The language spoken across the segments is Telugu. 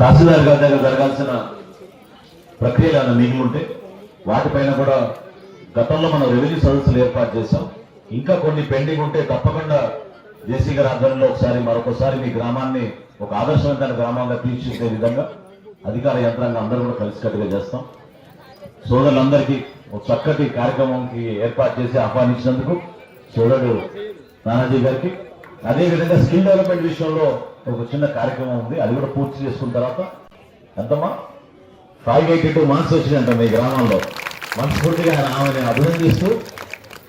తహసీల్దార్ గారి దగ్గర జరగాల్సిన ప్రక్రియలు ఏమైనా మిగిలి ఉంటే వాటిపైన కూడా గతంలో మనం రెవెన్యూ సదస్సులు ఏర్పాటు చేశాం. ఇంకా కొన్ని పెండింగ్ ఉంటే తప్పకుండా జేసీ గారి ఆధ్వర్యంలో ఒకసారి మరొకసారి మీ గ్రామాన్ని ఒక ఆదర్శవంతమైన గ్రామంగా తీర్చిదిద్దే విధంగా అధికార యంత్రాంగం అందరూ కూడా కలిసికట్టుగా చేస్తాం. సోదరులందరికీ ఒక చక్కటి కార్యక్రమంకి ఏర్పాటు చేసి ఆహ్వానించినందుకు సోదరుడు నానాజీ గారికి. అదేవిధంగా స్కిల్ డెవలప్మెంట్ విషయంలో ఒక చిన్న కార్యక్రమం ఉంది. అది కూడా పూర్తి చేసుకున్న తర్వాత ఎంతమ్మా ఫైవ్ ఎయిటీ టూ వచ్చినాయంట మీ గ్రామంలో. మనస్ఫూర్తిగా ఆయన ఆమె నేను అభినందిస్తూ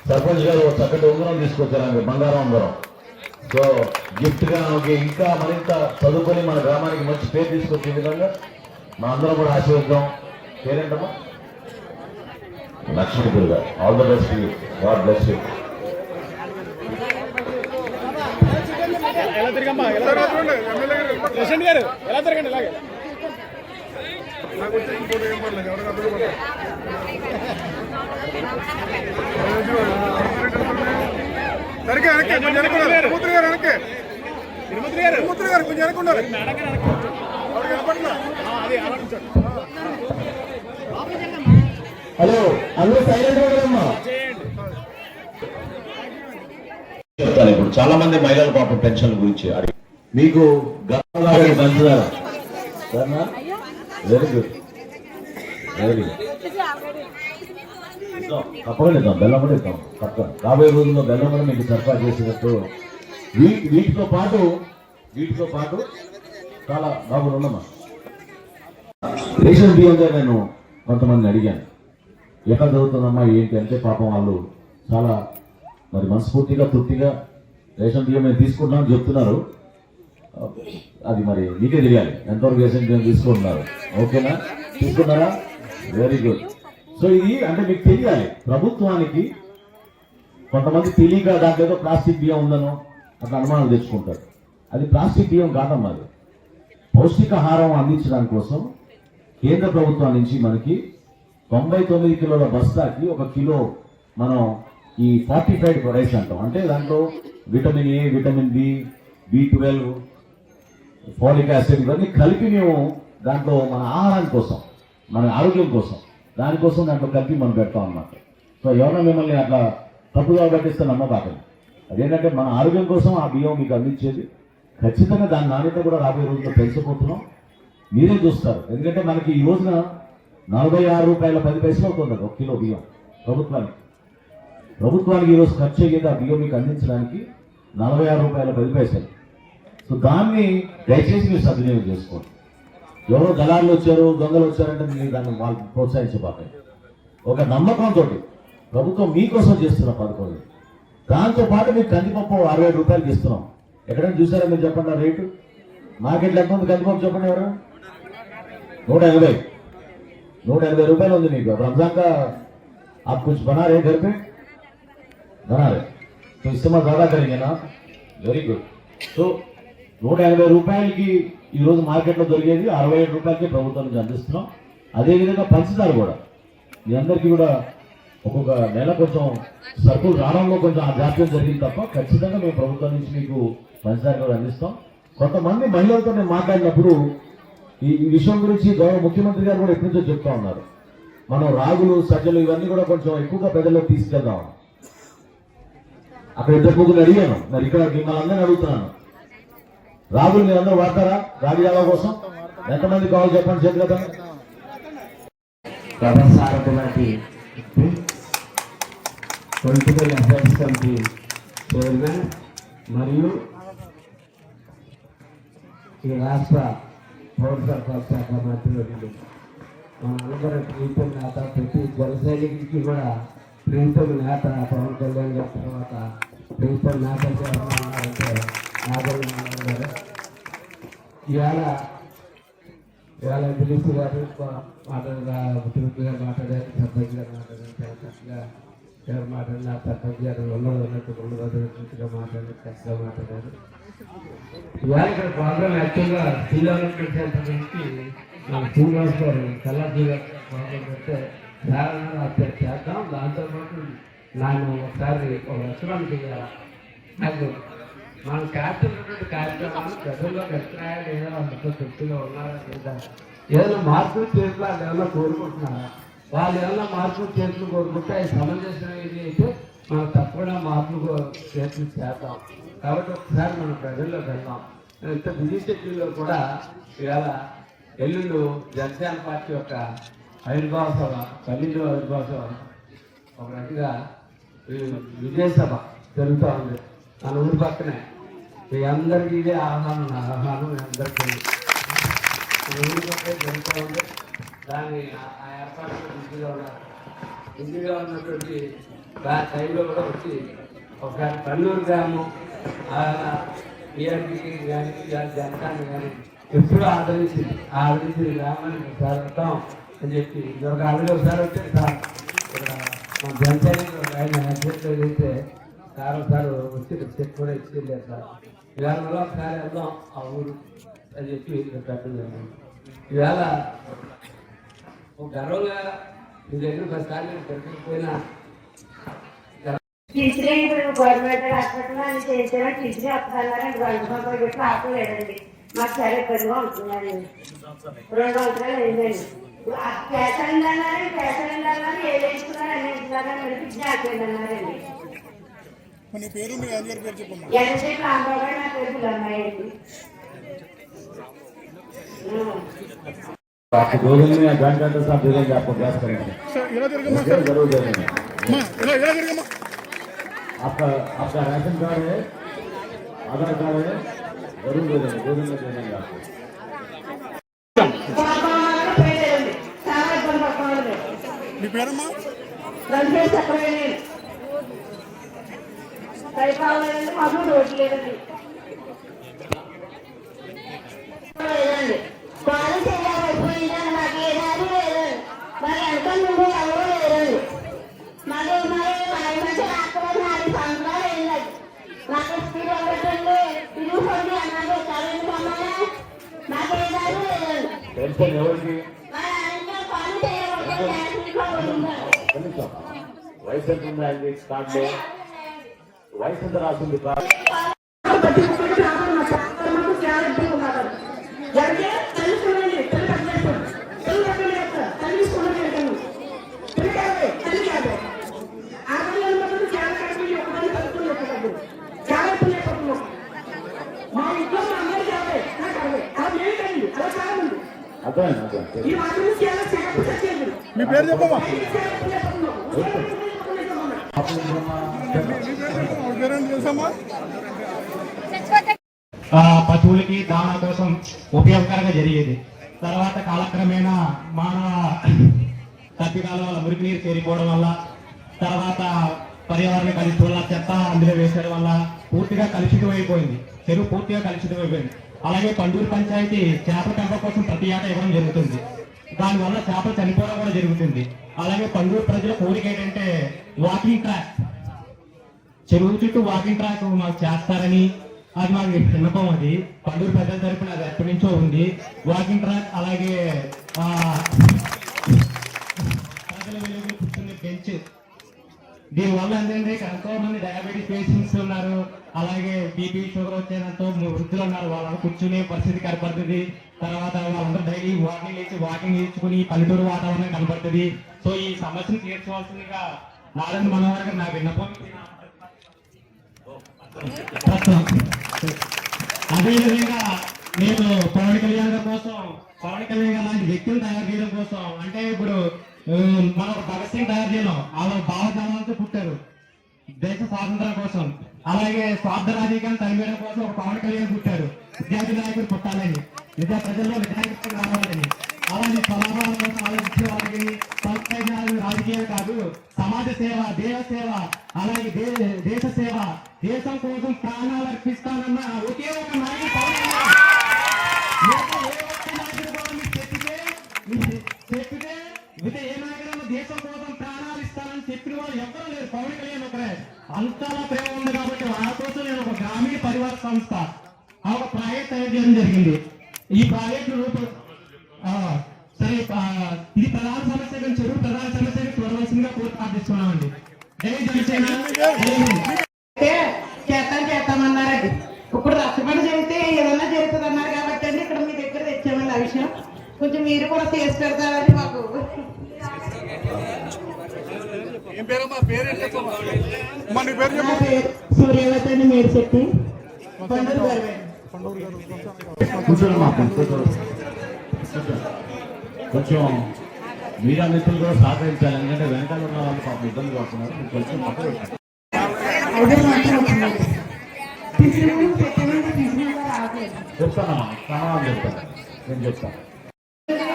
సర్పంచ్ గారు ఒక చక్కటి ఉంగరం తీసుకొచ్చారు ఆమె బంగారం ఉంగరం. సో గిఫ్ట్గా ఆమెకి ఇంకా మరింత చదువుకొని మన గ్రామానికి మంచి పేరు తీసుకొచ్చే విధంగా మా అందరం కూడా ఆశీర్వద్దాం పేరేంటమ్మా? లక్ష్మీ గారు all the best you God bless you ఎలా తిరగమ్మా ఎలా ప్రెసిడెంట్ గారు ఎలా తిరగండి ఇలాగే నాకు వచ్చి ఇంకోటి ఏం పర్లేదు ఎవరికి అర్థం పడలేదు సరిగ్గా వెనక్కి కొంచెం వెనక్కున్నారు మూత్రి గారు వెనక్కి తిరుమతి గారు మూత్రి గారు కొంచెం వెనక్కున్నారు మేడం గారు వెనక్కి. ఎవరికి వినపడలా ఆ, అది అలా నుంచోండి. హలో అందరూ సైలెంట్గా చెప్తాను ఇప్పుడు. చాలా మంది మహిళల పాపం పెన్షన్ గురించి అడిగి మీకు గతంలో పంచుతారా సరేనా? వెరీ గుడ్ వెరీ గుడ్ ఇద్దాం. తప్పకుండా ఇద్దాం. బెల్లం కూడా ఇద్దాం. తప్ప రాబోయే రోజుల్లో బెల్లం కూడా మీకు సరఫరా చేసేటట్టు వీ- వీటితో పాటు వీటితో పాటు చాలా బాబు ఉండమ్మా రేషన్ బియ్యంగా నేను కొంతమంది అడిగాను. ఎక్కడ చదువుతుందమ్మా ఏంటి అంటే పాపం వాళ్ళు చాలా మరి మనస్ఫూర్తిగా తృప్తిగా రేషన్ బియ్యం మేము తీసుకుంటున్నాం చెప్తున్నారు. అది మరి మీకే తెలియాలి. ఎంతవరకు రేషన్ బియ్యం తీసుకుంటున్నారు. ఓకేనా? తీసుకున్నారా? వెరీ గుడ్ సో ఇది అంటే మీకు తెలియాలి. ప్రభుత్వానికి కొంతమంది తెలియక దాంట్లో ఏదో ప్లాస్టిక్ బియ్యం ఉందనో అట్లా అనుమానం తెచ్చుకుంటారు. అది ప్లాస్టిక్ బియ్యం కాదమ్మా అది. పౌష్టికాహారం అందించడం కోసం కేంద్ర ప్రభుత్వం నుంచి మనకి తొంభై తొమ్మిది కిలోల బస్తాకి ఒక కిలో మనం ఈ ఫార్టిఫైడ్ రైస్ అంటాం. అంటే దాంట్లో vitamin A vitamin B B twelve folic acid ఇవన్నీ కలిపి మేము దాంట్లో మన ఆహారం కోసం మన ఆరోగ్యం కోసం దానికోసం దాంట్లో కలిపి మనం పెడతాం అన్నమాట. సో ఎవరైనా మిమ్మల్ని అట్లా తప్పుగా పట్టిస్తే నమ్మబాకండి. అదేంటంటే మన ఆరోగ్యం కోసం ఆ బియ్యం మీకు అందించేది. ఖచ్చితంగా దాని నాణ్యత కూడా రాబోయే రోజుల్లో పెంచబోతున్నాం. మీరే చూస్తారు. ఎందుకంటే మనకి ఈ రోజున నలభై ఆరు రూపాయల పది పైసలు అవుతుంది ఒక కిలో బియ్యం ప్రభుత్వానికి. ప్రభుత్వానికి ఈరోజు ఖర్చు అయ్యేది ఆ బియ్యం మీకు అందించడానికి నలభై ఆరు రూపాయల పది పైసలు సో దాన్ని దయచేసి మీరు సద్వినియోగం చేసుకోండి ఎవరో దళారులు వచ్చారు దొంగలు వచ్చారంటే మీరు దాన్ని వాళ్ళు ప్రోత్సహించబాకండి ఒక నమ్మకంతో ప్రభుత్వం మీకోసం చేస్తున్న పథకం ఇది. దాంతో పాటు మీకు కందిపప్పు అరవై ఐదు రూపాయలకి ఇస్తున్నాం ఎక్కడైనా చూసారా మీరు చెప్పండి ఆ రేటు మార్కెట్లో ఎంత ఉంది కందిపప్పు చెప్పండి ఎవరు నూట ఎనభై నూట ఎనభై రూపాయలు ఉంది మీకు अब रमजान का आप कुछ बना रहे घर पे ధనాలు సో ఇస్తున్నారు దాదాపు వెరీ గుడ్ సో నూట యాభై రూపాయలకి ఈరోజు మార్కెట్లో దొరికేది అరవై ఏడు రూపాయలకి ప్రభుత్వం నుంచి అందిస్తున్నాం. అదేవిధంగా పంచదార కూడా. మీ అందరికీ కూడా ఒక్కొక్క నెల కొంచెం సరుకులు రావడంలో కొంచెం జాప్యం జరిగింది తప్ప ఖచ్చితంగా మేము ప్రభుత్వం నుంచి మీకు పంచదార కూడా అందిస్తాం. కొంతమంది మహిళలతో నేను మాట్లాడినప్పుడు ఈ ఈ విషయం గురించి గౌరవ ముఖ్యమంత్రి గారు కూడా ఎప్పటి నుంచో చెప్తా ఉన్నారు. మనం రాగులు సజ్జలు ఇవన్నీ కూడా కొంచెం ఎక్కువగా ప్రజల్లో తీసుకెళ్దాం. అక్కడ ఇద్దరు ముగ్గురు అడిగాను. మరి ఇక్కడ మిమ్మల్ని అందరినీ అడుగుతున్నాను. రాగులు మీరు అందరూ వాడతారా? రాగి కోసం? ఎంతమంది కావాలి చెప్పండి చెప్పు కదా వ్యవసాయకులకి పొలిటికల్ అఫైర్స్ కమిటీ చైర్మన్ మరియు ఈ రాష్ట్ర పౌర శాఖ మంత్రి. మన అందరూ ప్రతి జన సైనికుడికి కూడా ప్రీతం నేత పవన్ కళ్యాణ్ గారి తర్వాత ప్రీతం నేత అంటే నాగర్ గారు ఇవాళ ఇవాళ దిలీప్ గారు మాట్లాడారు ముఖ్యమంత్రి గారు మాట్లాడారు సర్పంచ్ గారు మాట్లాడారు చక్కగా గారు మాట్లాడిన సర్పంచ్ గారు ఉన్నది ఉన్నట్టు రెండు రోజులు ఉన్నట్టుగా మాట్లాడారు చక్కగా మాట్లాడారు. ఇవాళ ఇక్కడ ప్రాబ్లం యాక్చువల్గా స్త్రీ సెంటర్ నుంచి మన శ్రీనివాస్ గారు కల్లాజీ గారు ప్రాబ్లం పెడితే ధారణ అప్పుడు చేద్దాం. దాంతోపాటు నన్ను ఒకసారి ఒక రెస్టారెంట్ చేయాలి నాకు మనం చేస్తున్నటువంటి కార్యక్రమాలు ప్రజల్లో వెళ్తున్నాయా లేదా వాళ్ళతో తృప్తిగా ఉన్నారా లేదా? ఏదైనా మార్పులు చేతులు వాళ్ళు ఏమైనా కోరుకుంటున్నారా? వాళ్ళు ఏమైనా మార్పులు చేతులు కోరుకుంటే అవి సమంజసమైనది అయితే మనం తప్పకుండా మార్పులు చేతులు చేద్దాం. కాబట్టి ఒకసారి మనం ప్రజల్లో వెళ్దాం. ఇంత బిజీ షెడ్యూల్లో కూడా ఇవాళ ఎల్లుండు జనసేన పార్టీ యొక్క ఆవిర్భావ సభ పన్నెండు ఆవిర్భావ సభ ఒక రకంగా విజయసభ జరుగుతూ ఉంది. మన ఊరి పక్కనే. మీ అందరికీ ఇదే ఆహ్వానం నా ఆహ్వానం మీ అందరికీ. ఊరి పక్కనే జరుగుతూ ఉంది. దాన్ని ఆ- ఏర్పాటు ఏర్పాట్లు బిజీగా ఉన్నారు బిజీగా ఉన్నటువంటి ఆ టైంలో కూడా వచ్చి ఒక కన్నూరు గ్రామం ఈఆర్పీకి కానీ జనతాన్ని కానీ ఎప్పుడు ఆదరించింది. ఆ ఆదరించిన గ్రామానికి సార్ వస్తాం అని చెప్పి ఇది ఒక ఆల్రెడీ ఒకసారి వచ్చారు సార్. ఇక్కడ మన జనసేనకి ఒక ఆయన అధ్యక్షులు అయితే సార్ ఒకసారి వచ్చి ఇక్కడ చెక్ కూడా ఇచ్చి వెళ్ళారు సార్. ఇవాళ మళ్ళీ ఒకసారి వెళ్దాం ఆ ఊరు అని చెప్పి ఇక్కడ పెట్టడం జరిగింది. ఇవాళ ఒక గర్వంగా మీ దగ్గర ఒకసారి నేను తిరగకపోయినా టీచరే ఇప్పుడు గవర్నమెంట్ హాస్పిటల్ అని చేసిన టీచరే వస్తున్నారని గంట పంపలు పెట్టి ఆపలేదండి. మాకు సరే ఇబ్బందిగా ఉంటుందండి రెండు సంవత్సరాలు అయిందండి. పేషెంట్ అన్నారు పేషెంట్ అన్నారు ఏది వేసుకున్నారు అన్ని వేసుకున్నారు నడిపించి ఆపేదన్నారండి నీ పేరు మీ ఆయన గారి పేరు చెప్పమ్మా ఎంతసేపు రాంబాబు గారు నా పేరు అమ్మాయి అండి आपको दो दिन में ज्वाइन करते साथ दे देंगे आपको गैस करेंगे సార్ ఇలా తిరగమ్మా जरूर जरूर दे देंगे అమ్మా ఇలా ఇలా తిరగమ్మా आपका आपका राशन कार्ड है आधार कार्ड है जरूर दे देंगे दो दिन में दे देंगे आपको లేదండి. పెన్షన్ ఎవరికి మరి ఆయన పని చేయాలి కనీసం వయసు ఎంత ఉందా అండి కార్డులో వయసు ఎంత రాసింది కార్డు మా ఇంట్లో మా అమ్మాయి చాలా నాకు అర్థమైంది ఈ మాత్రం చాలా చెకప్ చేయండి మీ పేరు చెప్పమ్మా. పశువులకి దానా కోసం ఉపయోగకరంగా జరిగేది. తర్వాత కాలక్రమేణా మానవ తప్పిదాల వల్ల మురికి నీరు చేరిపోవడం వల్ల తర్వాత పర్యావరణ కలిసి వల్ల చెత్త అందులో వేసేయడం వల్ల పూర్తిగా కలుషితం అయిపోయింది చెరువు పూర్తిగా కలుషితం అయిపోయింది అలాగే పండూరు పంచాయతీ చేపల పెంపకం కోసం ప్రతి ఏటా ఇవ్వడం జరుగుతుంది. దానివల్ల చేపలు చనిపోవడం కూడా జరుగుతుంది. అలాగే పండూరు ప్రజల కోరిక ఏంటంటే వాకింగ్ ట్రాక్ చెరువు చుట్టూ వాకింగ్ ట్రాక్ మాకు చేస్తారని అది మాకు విన్నపం అది. పండూరు పెద్దల తరపున అది ఎప్పటి నుంచో ఉంది. వాకింగ్ ట్రాక్ అలాగే ప్రజల వెలుగులు కూర్చునే బెంచ్ దీనివల్ల ఏంటంటే ఎంతో మంది డయాబెటీస్ పేషెంట్స్ ఉన్నారు. అలాగే బీపీ షుగర్ వచ్చేదంతో వృద్ధులు ఉన్నారు. వాళ్ళ కూర్చునే పరిస్థితి కనపడుతుంది. తర్వాత వాళ్ళందరూ డైలీ వాకింగ్ వేసి వాకింగ్ నేర్చుకుని పల్లెటూరు వాతావరణం కనపడుతుంది. సో ఈ సమస్యను తీర్చవలసిందిగా నారాయణ మనోహర్ గారు నా విన్నపం. అదేవిధంగా నేను పవన్ కళ్యాణ్ గారి కోసం పవన్ కళ్యాణ్ గారు లాంటి వ్యక్తులు తయారు చేయడం కోసం అంటే ఇప్పుడు మనం భగత్ సింగ్ తయారు చేయడం వాళ్ళ భావజాలంతో పుట్టారు. దేశ స్వాతంత్రం కోసం. అలాగే స్వార్థ రాజకీయాన్ని తరిమేయడం కోసం ఒక పవన్ కళ్యాణ్ పుట్టారు. విద్యార్థి నాయకుడు పుట్టాలని. విద్యా ప్రజల్లో విద్యార్థి రావాలని. అలాంటి స్వలాభాల కోసం ఆలోచించే వాళ్ళకి స్వల్ప రాజకీయాలు కాదు. సమాజ సేవ దేవ సేవ అలాగే దేశ సేవ. దేశం కోసం ప్రాణాలు అర్పిస్తానన్న ఒకే ఒక నాయకుడు చెప్పితే చెప్పితే అయితే ఏ నాయకుడైనా దేశం కోసం ప్రాణాలు చెప్పిన వాళ్ళు ఎవరు లేరు. పవన్ కళ్యాణ్ ఒకరే. అంతలా ప్రేమ ఉంది కాబట్టి వాళ్ళ కోసం నేను ఒక గ్రామీణ పరివార సంస్థ ఆ ఒక ప్రాజెక్ట్ తయారు చేయడం జరిగింది. ఈ ప్రాజెక్టు రూపం సరే ఇది ప్రధాన సమస్య కానీ చెరువు ప్రధాన సమస్య చూడవలసిందిగా కోర్టు ప్రార్థిస్తున్నామండి. చేస్తామన్నారండి ఇప్పుడు రచ్చబండి చెబితే ఏదన్నా జరుగుతుంది అన్నారు కాబట్టి అండి ఇక్కడ మీ దగ్గర తెచ్చామండి ఆ విషయం. కొంచెం మీరు కూడా చేసి కూర్చోండి. కూర్చోండి. కొంచెం మీడియా మిత్రులు కూడా సహకరించాలి ఎందుకంటే వెనకాల ఉన్న వాళ్ళు పాపం ఇబ్బంది పడుతున్నారు. మీరు కొంచెం చెప్తానమ్మా సమాధానం చెప్తాను. నేను చెప్తాను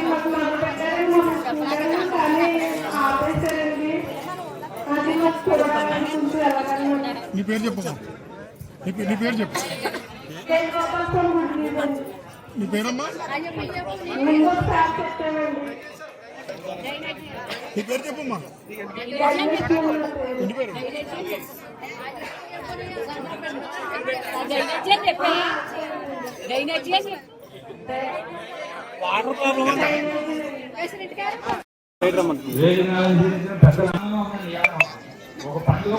మాకు మొదలు పెట్టారు మాకు కానీ ఆపేశారండి అది మాకు చూడాలని కొంచెం వెళ్ళగలను నీ పేరు చెప్పు నీ పేరు చెప్పు. నీ పేరమ్మా? నీ పేరు చెప్పమ్మా. ఇంటి పేరు? ఒక పండుగ ఒక పండుగ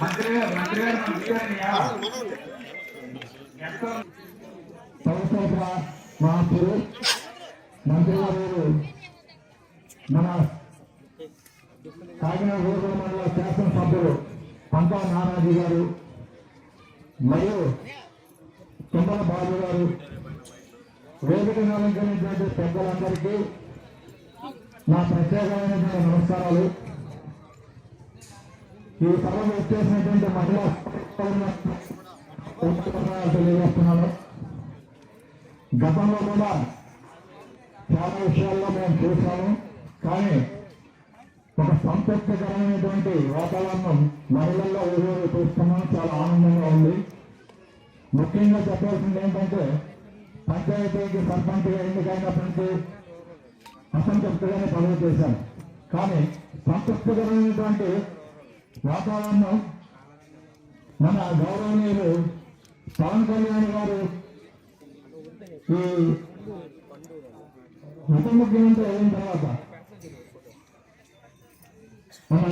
మంత్రి గారు మహాపురు మంత్రి గారు మన కాకినాడ రూరల్ మండల శాసనసభ్యులు పంపా నానాజీ గారు మరియు తుమ్మల బాబు గారు వేదికను అలంకరించినటువంటి పెద్దలందరికీ నా ప్రత్యేకమైనటువంటి నమస్కారాలు. ఈ సభకు వచ్చేసినటువంటి మహిళా తెలియజేస్తున్నాను. గతంలో కూడా చాలా విషయాల్లో మేము చూసాము కానీ ఒక సంతృప్తికరమైనటువంటి వాతావరణం మహిళల్లో ఈరోజు చూస్తున్నాం. చాలా ఆనందంగా ఉంది. ముఖ్యంగా చెప్పాల్సింది ఏంటంటే పంచాయతీకి సర్పంచ్గా ఎన్నికైనప్పటికీ అసంతృప్తిగానే పదవి చేశాను కానీ సంతృప్తికరమైనటువంటి వాతావరణం మన గౌరవనీయులు పవన్ కళ్యాణ్ గారు ఈ ఉప ముఖ్యమంత్రి అయిన తర్వాత మన